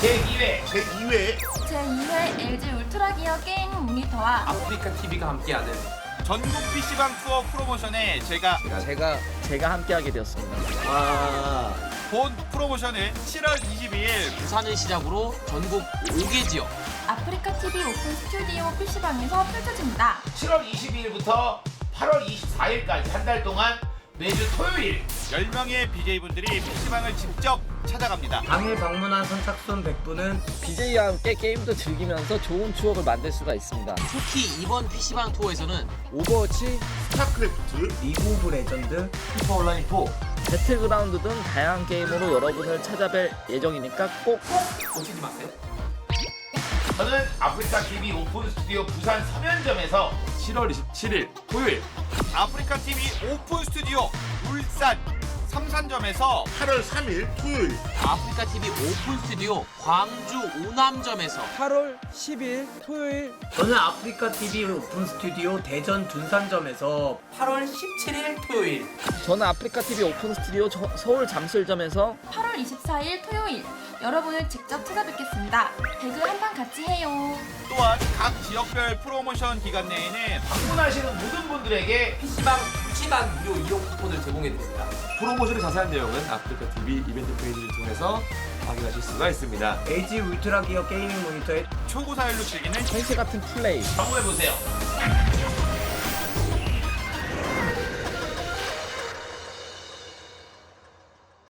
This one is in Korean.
제2회 제2회 제2회 LG 울트라 기어 게임 모니터와 아프리카 TV가 함께하는 전국 PC방 투어 프로모션에 제가 제가 제가 함께하게 되었습니다. 와 본 프로모션을 7월 22일 부산을 시작으로 전국 5개 지역 아프리카 TV 오픈 스튜디오 PC방에서 펼쳐집니다. 7월 22일부터 8월 24일까지 한 달 동안 매주 토요일 10명의 BJ분들이 PC방을 직접 찾아갑니다. 당일 방문한 선착순 100분은 BJ와 함께 게임도 즐기면서 좋은 추억을 만들 수가 있습니다. 특히 이번 PC방 투어에서는 오버워치, 스타크래프트 리그 오브 레전드 피파 온라인 4 배틀그라운드 등 다양한 게임으로 여러분을 찾아뵐 예정이니까 꼭 놓치지 마세요. 저는 아프리카 TV 오픈 스튜디오 부산 서면점에서 7월 27일 토요일 아프리카 TV 오픈 스튜디오 울산 삼산점에서 8월 3일 토요일 아프리카 TV 오픈 스튜디오 광주 오남점에서 8월 10일 토요일 저는 아프리카 TV 오픈 스튜디오 대전 둔산점에서 8월 17일 토요일 저는 아프리카 TV 오픈 스튜디오 저- 서울 잠실점에서 8월 24일 토요일 여러분을 직접 찾아뵙겠습니다. 배그 한판 같이 해요. 또한 각 지역별 프로모션 기간 내에는 방문하시는 모든 분들에게 PC방 2시간 무료 이용 쿠폰을 제공해드립니다. 프로모션의 자세한 내용은 아프리카 TV 이벤트 페이지를 통해서 확인하실 수가 있습니다. LG 울트라 기어 게이밍 모니터의 초고사율로 즐기는 현실 같은 플레이 방문해보세요.